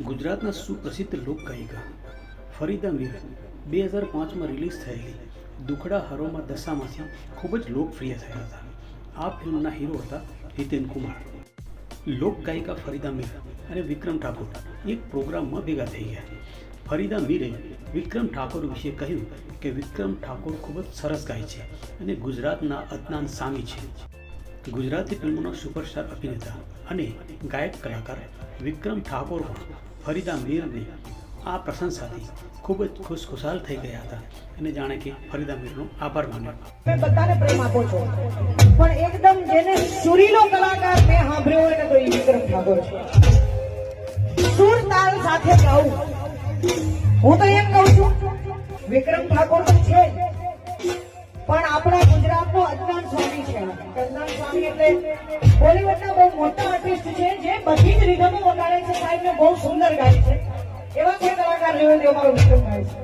ગુજરાતના સુપ્રસિદ્ધ લોકગાયિકા ફરીદા મીર બે હજાર પાંચમાં રિલીઝ થયેલી દુખડા હરોમાં દશામાંથી ખૂબ જ લોકપ્રિય થયા હતા. આ ફિલ્મના હીરો હતા હિતેન કુમાર. લોકગાયિકા ફરીદા મીર અને વિક્રમ ઠાકોર એક પ્રોગ્રામમાં ભેગા થઈ ગયા. ફરીદા મીરે વિક્રમ ઠાકોર વિશે કહ્યું કે વિક્રમ ઠાકોર ખૂબ જ સરસ ગાય છે અને ગુજરાતના અજ્ઞાન સામી છે. ગુજરાતી ફિલ્મોનો સુપરસ્ટાર અભિનેતા અને ગાયક કલાકાર વિક્રમ ઠાકોર પણ ફરીદા મીરની આ પ્રશંસાથી ખૂબ જ ખુશખુશાલ થઈ ગયા હતા. અને જાણે કે ફરીદા મીરનો આભાર માન્યો. મેં બધાને પ્રેમ આપો છો. પણ એકદમ જેને સુરીલો કલાકાર મેં સાંભળ્યો હોય ને તો વિક્રમ ઠાકોર છે. સુર તાલ સાથે ગાવું. હું તો એમ કહું છું, વિક્રમ ઠાકોર તો છે પણ આપણા ગુજરાતનો અદનાન છે સ્વામી બહુ મોટા આર્ટિસ્ટ છે જે બધી જ રીધમો વગાડે છે સાહેબ ને બહુ સુંદર ગાય છે. એવા છે કલાકાર લેવો તે અમારો વિક્રમ ગાય છે.